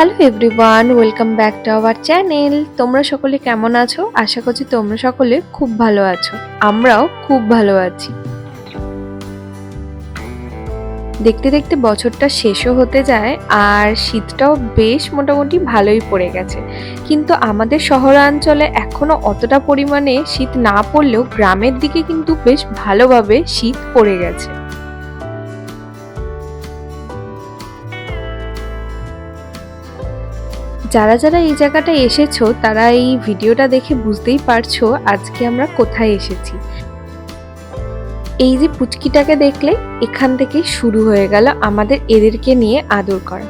Hello everyone, welcome back to our channel. তোমরা সকলে কেমন আছো? আশা করছি তোমরা সকলে খুব ভালো আছো। আমরাও খুব ভালো আছি। দেখতে দেখতে বছরটা শেষও হতে যায় আর শীতটাও বেশ মোটামুটি ভালোই পড়ে গেছে। কিন্তু আমাদের শহরাঞ্চলে এখনও অতটা পরিমাণে শীত না পড়লেও গ্রামের দিকে কিন্তু বেশ ভালোভাবে শীত পড়ে গেছে। যারা যারা এই জায়গাটা এসেছ, তারা এই ভিডিওটা দেখে বুঝতেই পারছ আজকে আমরা কোথায় এসেছি। এই যে পুচকিটাকে দেখলে, এখান থেকে শুরু হয়ে গেল আমাদের এদেরকে নিয়ে আদর করা।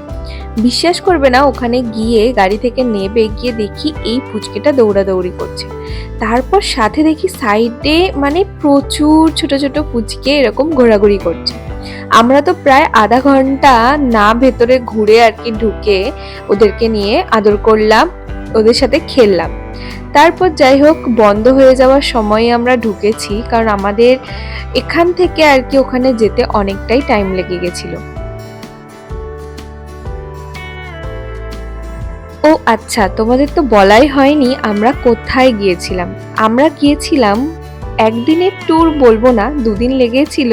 বিশ্বাস করবে না, ওখানে গিয়ে গাড়ি থেকে নেবে, গিয়ে দেখি এই পুচকিটা দৌড়াদৌড়ি করছে। তারপর সাথে দেখি সাইডে মানে প্রচুর ছোট ছোট পুচকে এরকম ঘোরাঘুরি করছে। আমরা তো প্রায় আধা ঘণ্টা না ভেতরে ঘুরে আর কি ঢুকে ওদেরকে নিয়ে আদর করলাম, ওদের সাথে খেললাম। তারপর যাই হোক, বন্ধ হয়ে যাওয়ার সময় আমরা ঢুকেছি, কারণ আমাদের এখান থেকে আর কি ওখানে যেতে অনেকটাই টাইম লেগে গেছিল। ও আচ্ছা তোমাদের তো বলাই হয়নি আমরা কোথায় গিয়েছিলাম। আমরা গিয়েছিলাম, একদিনের ট্যুর বলব না, দুদিন লেগেছিল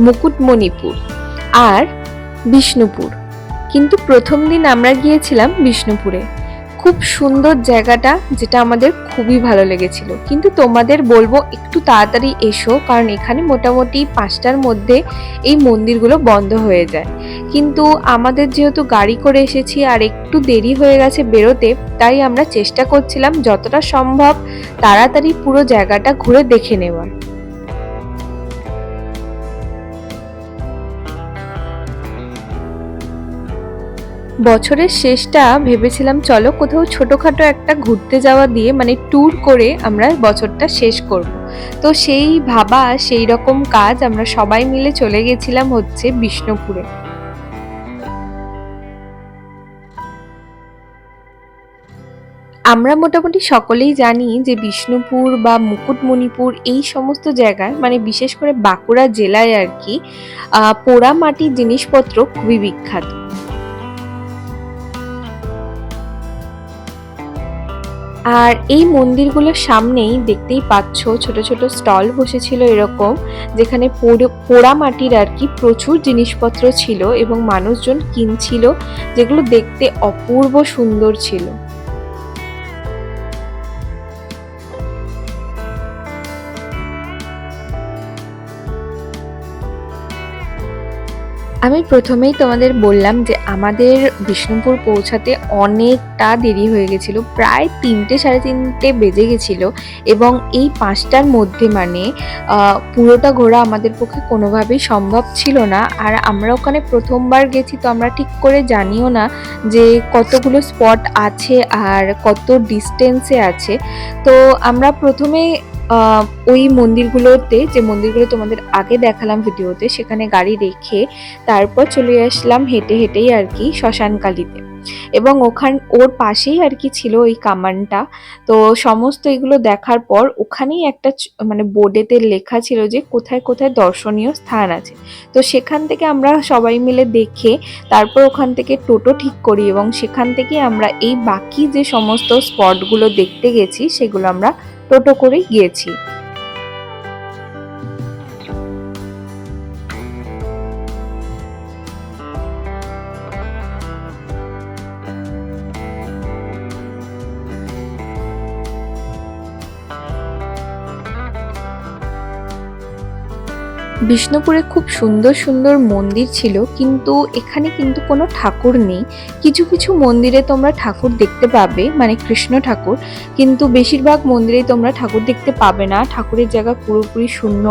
মুকুটমণিপুর আর বিষ্ণুপুর। কিন্তু প্রথম দিন আমরা গিয়েছিলাম বিষ্ণুপুরে। খুব সুন্দর জায়গাটা, যেটা আমাদের খুবই ভালো লেগেছিল। কিন্তু তোমাদের বলব, একটু তাড়াতাড়ি এসো, কারণ এখানে মোটামুটি পাঁচটার মধ্যে এই মন্দিরগুলো বন্ধ হয়ে যায়। কিন্তু আমাদের যেহেতু গাড়ি করে এসেছি আর একটু দেরি হয়ে গেছে বেরোতে, তাই আমরা চেষ্টা করছিলাম যতটা সম্ভব তাড়াতাড়ি পুরো জায়গাটা ঘুরে দেখে নেওয়ার। বছরের শেষটা ভেবেছিলাম চলো কোথাও ছোটোখাটো একটা ঘুরতে যাওয়া দিয়ে মানে ট্যুর করে আমরা বছরটা শেষ করব। তো সেই ভাবা সেই রকম কাজ আমরা সবাই মিলে চলে গেছিলাম হচ্ছে বিষ্ণুপুরে আমরা মোটামুটি সকলেই জানি যে বিষ্ণুপুর বা মুকুটমণিপুর এই সমস্ত জায়গায় মানে বিশেষ করে বাঁকুড়া জেলায় আর কি আহ, পোড়া মাটির জিনিসপত্র খুবই বিখ্যাত আর এই মন্দিরগুলোর সামনেই দেখতেই পাচ্ছ ছোট ছোট স্টল বসেছিল এরকম, যেখানে পোড়- মাটির আর কি প্রচুর জিনিসপত্র ছিল এবং মানুষজন কিনছিল, যেগুলো দেখতে অপূর্ব সুন্দর ছিল। আমি প্রথমেই তোমাদের বললাম যে আমাদের বিষ্ণুপুর পৌঁছাতে অনেকটা দেরি হয়ে গেছিল, প্রায় তিনটে সাড়ে তিনটে বেজে গেছিল এবং এই পাঁচটার মধ্যে মানে পুরোটা ঘোরা আমাদের পক্ষে কোনোভাবেই সম্ভব ছিল না। আর আমরা ওখানে প্রথমবার গেছি তো আমরা ঠিক করে জানিও না যে কতগুলো স্পট আছে আর কত ডিস্টেন্সে আছে। তো আমরা প্রথমে ওই মন্দিরগুলোতে, যে মন্দিরগুলো তোমাদের আগে দেখালাম ভিডিওতে, সেখানে গাড়ি রেখে তারপর চলে আসলাম হেঁটে হেঁটেই আর কি শ্মশানকালীতে। এবং ওখান, ওর পাশেই আর কি ছিল ওই কামানটা। তো সমস্ত এগুলো দেখার পর ওখানেই একটা মানে বোর্ডেতে লেখা ছিল যে কোথায় কোথায় দর্শনীয় স্থান আছে। তো সেখান থেকে আমরা সবাই মিলে দেখে তারপর ওখান থেকে টোটো ঠিক করি এবং সেখান থেকে আমরা এই বাকি যে সমস্ত স্পটগুলো দেখতে গেছি, সেগুলো আমরা টোটো করেই গিয়েছি। বিষ্ণুপুরে খুব সুন্দর সুন্দর মন্দির ছিল, কিন্তু এখানে কিন্তু কোনো ঠাকুর নেই। কিছু কিছু মন্দিরে তোমরা ঠাকুর দেখতে পাবে মানে কৃষ্ণ ঠাকুর, কিন্তু বেশিরভাগ মন্দিরেই তোমরা ঠাকুর দেখতে পাবে না। ঠাকুরের জায়গা পুরোপুরি শূন্য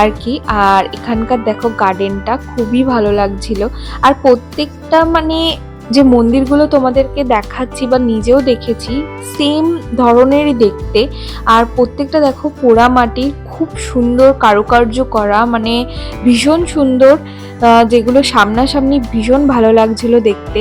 আর কি। আর এখানকার দেখো গার্ডেনটা খুবই ভালো লাগছিল। আর প্রত্যেকটা মানে যে মন্দিরগুলো তোমাদেরকে দেখাচ্ছি বা নিজেও দেখেছি সেম ধরনেরই দেখতে। আর প্রত্যেকটা দেখো পোড়া মাটির খুব সুন্দর কারুকার্য করা মানে ভীষণ সুন্দর যেগুলো সামনাসামনি ভীষণ ভালো লাগছিল দেখতে।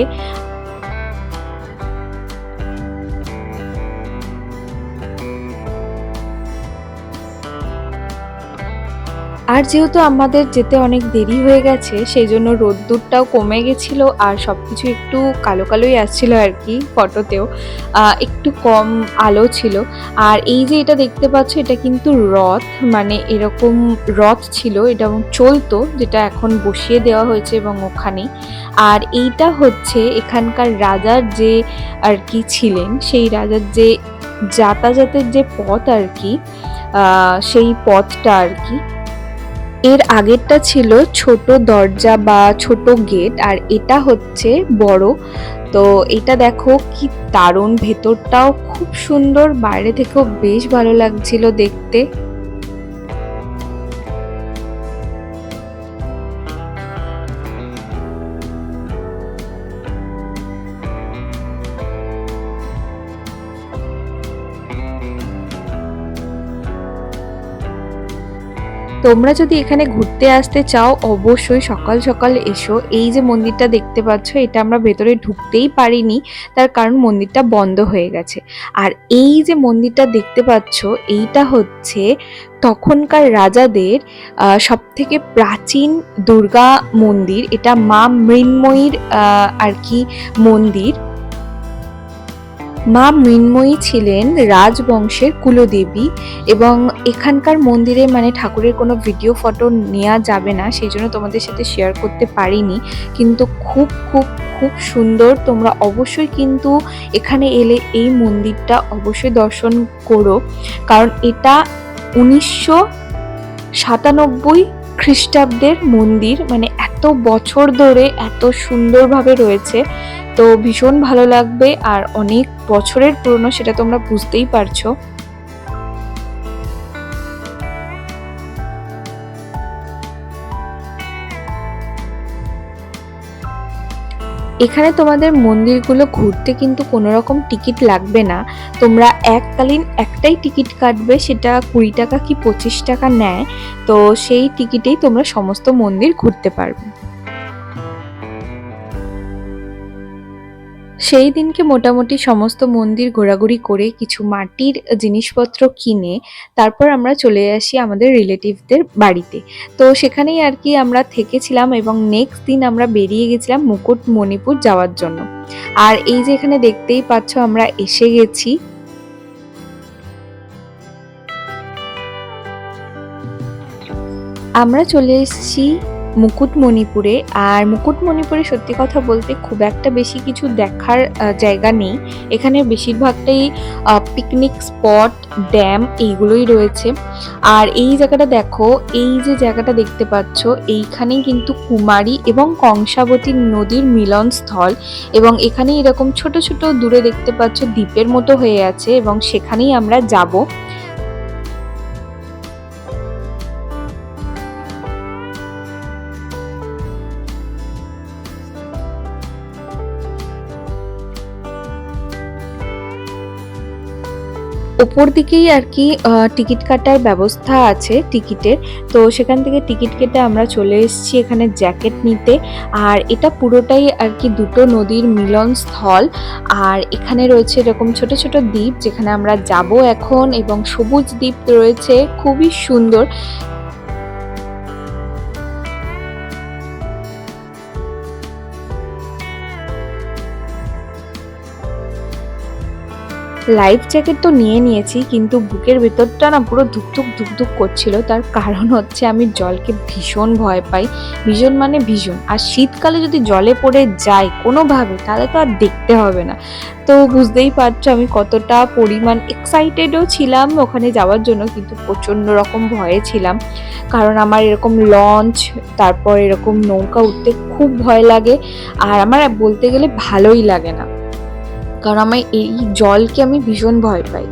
আর যেহেতু আমাদের যেতে অনেক দেরি হয়ে গেছে, সেই জন্য রোদ্দুরটাও কমে গেছিল আর সব কিছু একটু কালো কালোই আসছিল আর কি ফটোতেও। একটু কম আলো ছিল। আর এই যে এটা দেখতে পাচ্ছ, এটা কিন্তু রথ মানে এরকম রথ ছিল, এটা চলতো, যেটা এখন বসিয়ে দেওয়া হয়েছে এবং ওখানে। আর এইটা হচ্ছে এখানকার রাজার যে আর কি ছিলেন, সেই রাজার যে যাতায়াতের যে পথ আর কি সেই পথটা আর কি। এর আগেরটা ছিল ছোট দরজা বা ছোট গেট, আর এটা হচ্ছে বড়। তো এটা দেখো কি দারুণ, ভেতরটাও খুব সুন্দর, বাইরে থেকেও বেশ ভালো লাগছিল দেখতে। তোমরা যদি এখানে ঘুরতে আসতে চাও, অবশ্যই সকাল সকাল এসো। এই যে মন্দিরটা দেখতে পাচ্ছ, এটা আমরা ভেতরে ঢুকতেই পারিনি, তার কারণ মন্দিরটা বন্ধ হয়ে গেছে। আর এই যে মন্দিরটা দেখতে পাচ্ছ, এইটা হচ্ছে তখনকার রাজাদের সব থেকে প্রাচীন দুর্গা মন্দির। এটা মা মৃন্ময়ীর আর কি মন্দির। মা মৃন্ময়ী ছিলেন রাজবংশের কুলদেবী এবং এখানকার মন্দিরে মানে ঠাকুরের কোনো ভিডিও ফটো নেওয়া যাবে না, সেই জন্য তোমাদের সাথে শেয়ার করতে পারিনি। কিন্তু খুব খুব খুব সুন্দর। তোমরা অবশ্যই কিন্তু এখানে এলে এই মন্দিরটা অবশ্যই দর্শন করো। কারণ এটা উনিশশো সাতানব্বই খ্রিস্টাব্দের মন্দির মানে এত বছর ধরে এত সুন্দরভাবে রয়েছে। তো ভীষণ ভালো লাগবে আর অনেক বছরের পুরনো সেটা তোমরা বুঝতেই পারছ। এখানে তোমাদের মন্দিরগুলো ঘুরতে কিন্তু কোনো রকম টিকিট লাগবে না। তোমরা এককালীন একটাই টিকিট কাটবে, সেটা কুড়ি টাকা কি পঁচিশ টাকা নেয়। তো সেই টিকিটেই তোমরা সমস্ত মন্দির ঘুরতে পারবে। সেই দিনকে মোটামুটি সমস্ত মন্দির ঘোরাঘুরি করে কিছু মাটির জিনিসপত্র কিনে তারপর আমরা চলে আসি আমাদের রিলেটিভদের বাড়িতে। তো সেখানেই আর কি আমরা থেকেছিলাম এবং নেক্সট দিন আমরা বেরিয়ে গেছিলাম মুকুটমণিপুর যাওয়ার জন্য। আর এই যে এখানে দেখতেই পাচ্ছ আমরা এসে গেছি। আমরা চলে এসেছি মুকুটমণিপুরে। আর মুকুটমণিপুরে সত্যি কথা বলতে খুব একটা বেশি কিছু দেখার জায়গা নেই। এখানে বেশিরভাগটাই পিকনিক স্পট ড্যাম এইগুলোই রয়েছে। আর এই জায়গাটা দেখো, এই যে জায়গাটা দেখতে পাচ্ছ এইখানে কিন্তু কুমারী এবং কংসাবতী নদীর মিলনস্থল এবং এখানে এরকম ছোট ছোট দূরে দেখতে পাচ্ছ, দ্বীপের মতো হয়ে আছে এবং সেখানেই আমরা যাব। ওপর দিকেই আর কি টিকিট কাটার ব্যবস্থা আছে টিকিটের। তো সেখান থেকে টিকিট কেটে আমরা চলে এসেছি এখানে জ্যাকেট নিতে। আর এটা পুরোটাই আর কি দুটো নদীর মিলন স্থল। আর এখানে রয়েছে এরকম ছোট ছোট দ্বীপ যেখানে আমরা যাব এখন এবং সবুজ দ্বীপ রয়েছে, খুবই সুন্দর। লাইফ জ্যাকেট তো নিয়ে নিয়েছি, কিন্তু বুকের ভেতরটা না পুরো ধুকধুক ধুকধুক করছিল। তার কারণ হচ্ছে আমি জলকে ভীষণ ভয় পাই। ভীষণ মানে ভীষণ। আর শীতকালে যদি জলে পড়ে যাই কোনোভাবে, তাহলে তো আর দেখতে হবে না। তো বুঝতেই পারছ আমি কতটা পরিমাণ এক্সাইটেডও ছিলাম ওখানে যাওয়ার জন্য, কিন্তু প্রচণ্ড রকম ভয়ে ছিলাম। কারণ আমার এরকম লঞ্চ তারপর এরকম নৌকা উঠতে খুব ভয় লাগে। আর আমার বলতে গেলে ভালোই লাগে না। কারণ আমার এই জলকে আমি ভীষণ ভয় পাই।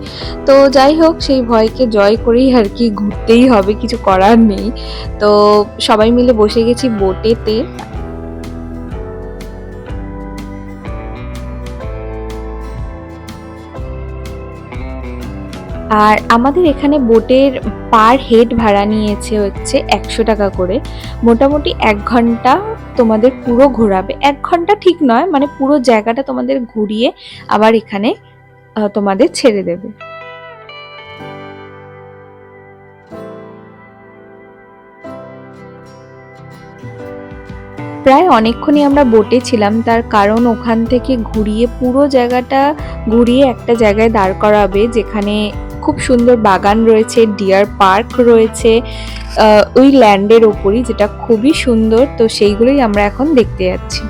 তো যাই হোক, সেই ভয়কে জয় করেই আর কি ঘুরতেই হবে, কিছু করার নেই। তো সবাই মিলে বসে গেছি বোটেতে। আর আমাদের এখানে বোটের পার হেড ভাড়া নিয়েছে হচ্ছে একশো টাকা করে। মোটামুটি এক ঘণ্টা তোমাদের পুরো ঘোরাবে। এক ঘণ্টা ঠিক নয় মানে পুরো জায়গাটা তোমাদের ঘুরিয়ে আবার এখানে তোমাদের ছেড়ে দেবে। প্রায় অনেকক্ষণই আমরা বোটে ছিলাম, তার কারণ ওখান থেকে ঘুরিয়ে পুরো জায়গাটা ঘুরিয়ে একটা জায়গায় দাঁড় করাবে, যেখানে খুব সুন্দর বাগান রয়েছে ডিয়ার পার্ক রয়েছে ওই ল্যান্ডের ওপরই যেটা খুবই সুন্দর, তো সেইগুলোই আমরা এখন দেখতে যাচ্ছি।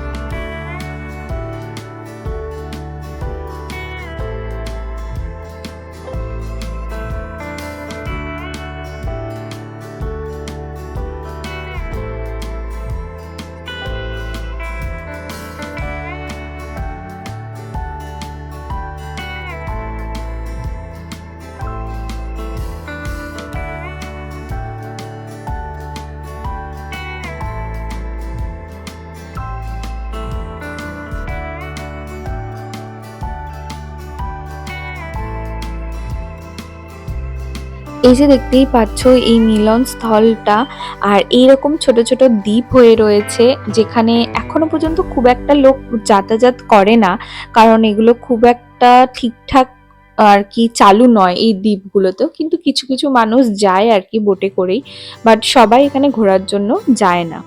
এই যে দেখতেই পাচ্ছ, এই মিলন স্থলটা, আর এইরকম ছোট ছোট দ্বীপ হয়ে রয়েছে, যেখানে এখনও পর্যন্ত খুব একটা লোক যাতায়াত করে না, কারণ এগুলো খুব একটা ঠিকঠাক আর কি চালু নয় এই দ্বীপগুলোতেও কিন্তু কিছু কিছু মানুষ যায় আর কি বোটে করেই বাট সবাই এখানে ঘোরার জন্য যায় না।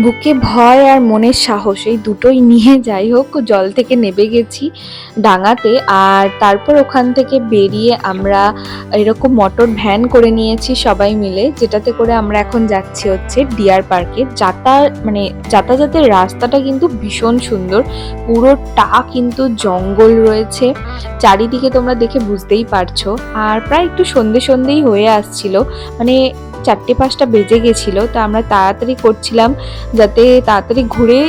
বুকে ভয় আর মনের সাহস, এই দুটোই নিয়ে যাই হোক, জল থেকে নেবে গেছি ডাঙাতে। আর তারপর ওখান থেকে বেরিয়ে আমরা এরকম মোটর ভ্যান করে নিয়েছি সবাই মিলে, যেটাতে করে আমরা এখন যাচ্ছি হচ্ছে ডিয়ার পার্কে। যাতা মানে যাতায়াতের রাস্তাটা কিন্তু ভীষণ সুন্দর পুরোটা কিন্তু জঙ্গল রয়েছে। চারিদিকে তোমরা দেখে বুঝতেই পারছ। আর প্রায় একটু সন্ধে সন্ধেই হয়ে আসছিল। মানে চারটে পাঁচটা বেজে গেছিল, তো আমরা তাড়াতাড়ি করছিলাম যাতে তাড়াতাড়ি ঘুরে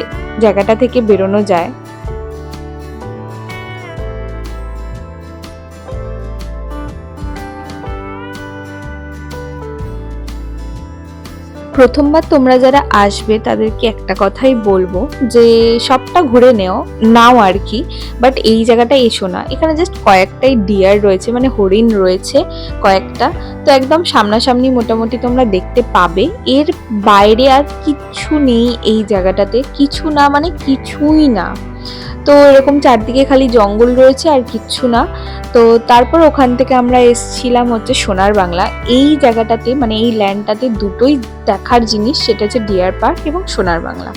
জায়গাটা থেকে বেরোনো যায়। প্রথমবার তোমরা যারা আসবে, তাদেরকে একটা কথাই বলব যে, সবটা ঘুরে নেও, নাও আর কি। বাট এই জায়গাটা এসো না। এখানে জাস্ট কয়েকটাই ডিয়ার রয়েছে মানে হরিণ রয়েছে কয়েকটা। তো একদম সামনাসামনি মোটামুটি তোমরা দেখতে পাবে। এর বাইরে আর কিচ্ছু নেই এই জায়গাটাতে। কিছু না মানে কিছুই না। তো এরকম চারদিকে খালি জঙ্গল রয়েছে আর কিচ্ছু না। তো তারপর ওখান থেকে আমরা এসছিলাম হচ্ছে সোনার বাংলা। এই জায়গাটাতে মানে এই ল্যান্ডটাতে দুটোই দেখার জিনিস, সেটা হচ্ছে ডিয়ার পার্ক এবং সোনার বাংলা।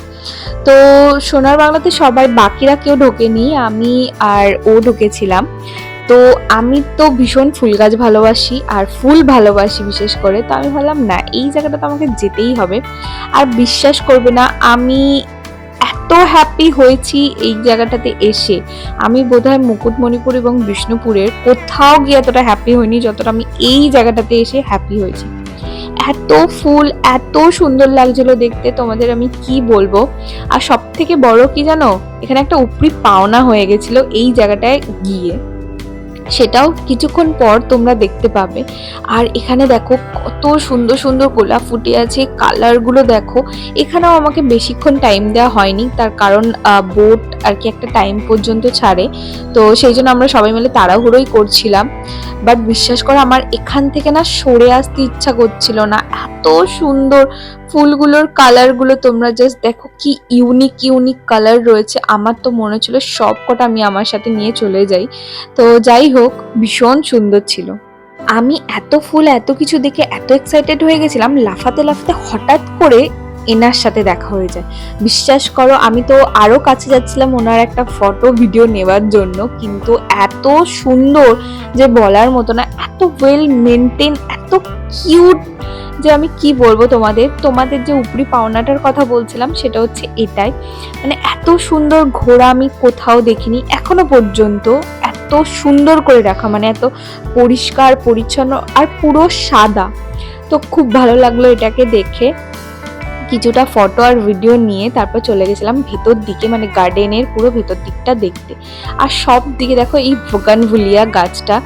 তো সোনার বাংলাতে সবাই, বাকিরা কেউ ঢোকেনি, আমি আর ও ঢুকেছিলাম। তো আমি তো ভীষণ ফুল গাছ ভালোবাসি আর ফুল ভালোবাসি বিশেষ করে। তো আমি ভাবলাম, না, এই জায়গাটা তো আমাকে যেতেই হবে। আর বিশ্বাস করবে না, আমি এত হ্যাপি হয়েছি এই জায়গাটাতে এসে। আমি বোধহয় মুকুটমণিপুর এবং বিষ্ণুপুরের কোথাও গিয়ে এতটা হ্যাপি হইনি যতটা আমি এই জায়গাটাতে এসে হ্যাপি হয়েছি। এত ফুল, এত সুন্দর লাগছিল দেখতে, তোমাদের আমি কি বলব? আর সব থেকে বড় কি জানো? এখানে একটা উপরি পাওনা হয়ে গেছিল এই জায়গাটায় গিয়ে। সেটাও কিছুক্ষণ পর তোমরা দেখতে পাবে। আর এখানে দেখো কত সুন্দর সুন্দর গোলাপ ফুটে আছে, কালারগুলো দেখো। এখানেও আমাকে বেশিক্ষণ টাইম দেওয়া হয়নি, তার কারণ বোট আর কি একটা টাইম পর্যন্ত ছাড়ে। তো সেই জন্য আমরা সবাই মিলে তাড়াহুড়োই করছিলাম। বাট বিশ্বাস করো, আমার এখান থেকে না সরে আসতে ইচ্ছা করছিল না। এত সুন্দর ফুলগুলোর কালারগুলো তোমরা জাস্ট দেখো কি ইউনিক ইউনিক কালার রয়েছে। আমার তো মনে ছিল সব কটা আমি আমার সাথে নিয়ে চলে যাই। তো যাই হোক, ভীষণ সুন্দর ছিল। আমি এত ফুল, এত কিছু দেখে এত এক্সাইটেড হয়ে গেছিলাম, লাফাতে লাফাতে হঠাৎ করে এনার সাথে দেখা হয়ে যায়। বিশ্বাস করো, আমি তো আরও কাছে যাচ্ছিলাম ওনার একটা ফটো ভিডিও নেওয়ার জন্য। কিন্তু এত সুন্দর যে বলার মতো না, এত ওয়েল মেনটেন এত কিউট যে আমি কি বলব তোমাদের? তোমাদের যে উপরি পাওনাটার কথা বলছিলাম, সেটা হচ্ছে এটাই। মানে এত সুন্দর ঘোড়া আমি কোথাও দেখিনি, এখনও পর্যন্ত এত সুন্দর করে রাখা। মানে এত পরিষ্কার, পরিচ্ছন্ন আর পুরো সাদা। তো খুব ভালো লাগল এটাকে দেখে। কিছুটা ফটো আর ভিডিও নিয়ে তারপর চলে গেছিলাম ভেতর দিকে মানে গার্ডেনের পুরো ভেতর দিকটা দেখতে। আর সব দিকে দেখো এই ভোগানভুলিয়া গাছটা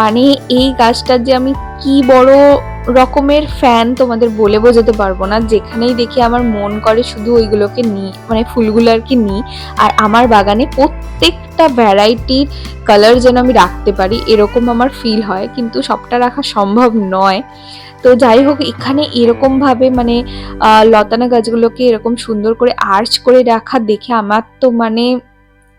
মানে এই গাছটা যে আমি কি বড় রকমের ফ্যান তোমাদের বলে বোঝাতে পারব না। যেখানেই দেখি আমার মন করে শুধু ওইগুলোকে নিই মানে ফুলগুলো আর কি নিই। আর আমার বাগানে প্রত্যেকটা ভ্যারাইটির কালার যেন আমি রাখতে পারি, এরকম আমার ফিল হয়। কিন্তু সবটা রাখা সম্ভব নয়। তো যাই হোক, এখানে এরকম ভাবে মানে লতানা গাছগুলোকে এরকম সুন্দর করে আর্চ করে রাখা দেখে আমার তো মানে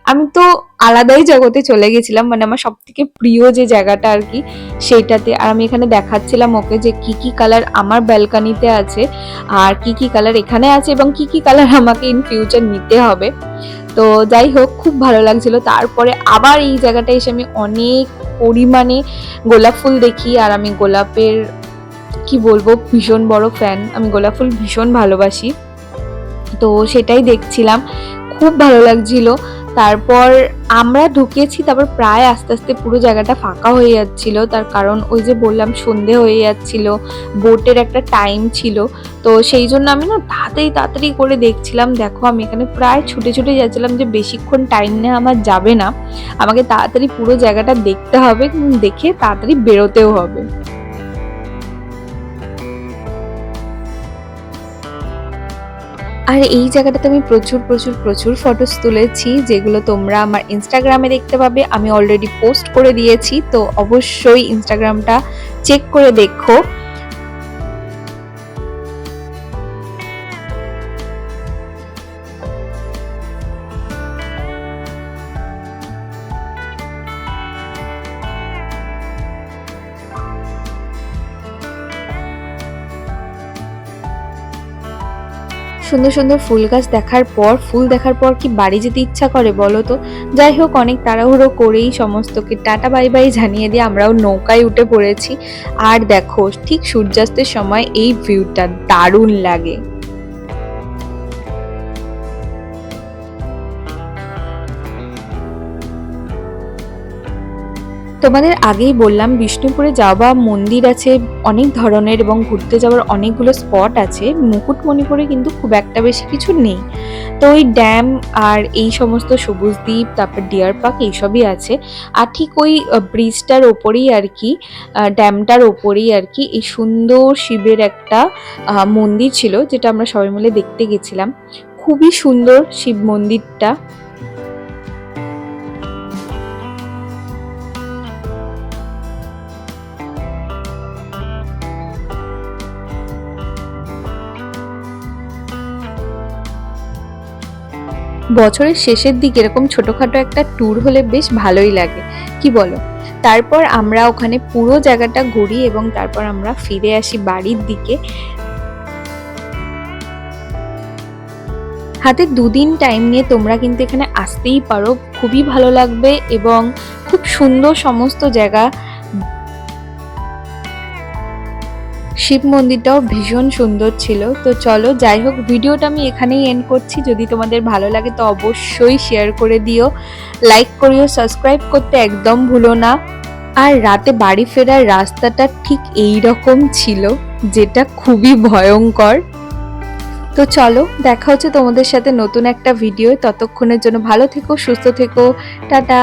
আমি তো আলাদাই জগতে চলে গেছিলাম। মানে আমার সব থেকে প্রিয় যে জায়গাটা আর কি, সেইটাতে। আর আমি এখানে দেখাচ্ছিলাম ওকে যে কি কি কালার আমার ব্যালকানিতে আছে, আর কি কি কালার এখানে আছে এবং কি কি কালার আমাকে ইন ফিউচার নিতে হবে। তো যাই হোক, খুব ভালো লাগছিল। তারপরে আবার এই জায়গাটায় এসে আমি অনেক পরিমাণে গোলাপ ফুল দেখি, আর আমি গোলাপের কি বলব, ভীষণ বড় ফ্যান আমি গোলাপ ফুল ভীষণ ভালোবাসি। তো সেটাই দেখছিলাম। খুব ভালো লাগছিল। তারপর আমরা ঢুকেছি, তারপর প্রায় আস্তে আস্তে পুরো জায়গাটা ফাঁকা হয়ে যাচ্ছিল। তার কারণ ওই যে বললাম, সন্ধে হয়ে যাচ্ছিল, বোটের একটা টাইম ছিল। তো সেই জন্য আমি না তাড়াতাড়ি তাড়াতাড়ি করে দেখছিলাম, দেখো আমি এখানে প্রায় ছুটে ছুটে যাচ্ছিলাম যে বেশিক্ষণ টাইম নেওয়া আমার যাবে না। আমাকে তাড়াতাড়ি পুরো জায়গাটা দেখতে হবে, দেখে তাড়াতাড়ি বেরোতেও হবে। আর এই জায়গাটাতে আমি প্রচুর প্রচুর প্রচুর ফটোস তুলেছি, যেগুলো তোমরা আমার ইনস্টাগ্রামে দেখতে পাবে। আমি অলরেডি পোস্ট করে দিয়েছি, তো অবশ্যই ইনস্টাগ্রামটা চেক করে দেখো। সুন্দর সুন্দর ফুল গাছ দেখার পর, ফুল দেখার পর কি বাড়ি যেতে ইচ্ছা করে বলো তো? যাই হোক, অনেক তাড়াহুড়ো করেই সমস্তকে টাটা, বাই বাই জানিয়ে দিয়ে আমরাও নৌকায় উঠে পড়েছি। আর দেখো, ঠিক সূর্যাস্তের সময় এই ভিউটা দারুণ লাগে। তোমাদের আগেই বললাম, বিষ্ণুপুরে যাওয়া মন্দির আছে, অনেক ধরনের এবং ঘুরতে যাওয়ার অনেকগুলো স্পট আছে। মুকুটমণিপুরে কিন্তু খুব একটা বেশি কিছু নেই। তো ওই ড্যাম আর এই সমস্ত সবুজ দ্বীপ, তারপর ডিয়ার পার্ক এইসবই আছে। আর ঠিক ওই ব্রিজটার ওপরেই আর কি ড্যামটার ওপরেই আর কি, এই সুন্দর শিবের একটা মন্দির ছিল, যেটা আমরা সবাই মিলে দেখতে গেছিলাম। খুবই সুন্দর শিব মন্দিরটা। বছরের শেষের দিকে এরকম ছোটোখাটো একটা ট্যুর হলে বেশ ভালোই লাগে। কি বলো? তারপর আমরা ওখানে পুরো জায়গাটা ঘুরি এবং তারপর আমরা ফিরে আসি বাড়ির দিকে। হাতে দুদিন টাইম নিয়ে তোমরা কিন্তু এখানে আসতেই পারো। খুবই ভালো লাগবে এবং খুব সুন্দর সমস্ত জায়গা শিব মন্দিরটাও ভীষণ সুন্দর ছিল। তো চলো, যাই হোক, ভিডিওটা আমি এখানেই এন্ড করছি। যদি তোমাদের ভালো লাগে তো অবশ্যই শেয়ার করে দিও। লাইক করিও সাবস্ক্রাইব করতে একদম ভুলো না। আর রাতে বাড়ি ফেরার রাস্তাটা ঠিক এই রকম ছিল, যেটা খুবই ভয়ঙ্কর। তো চলো, দেখা হচ্ছে তোমাদের সাথে নতুন একটা ভিডিও ততক্ষণের জন্য ভালো থেকো, সুস্থ থেকো। টাটা।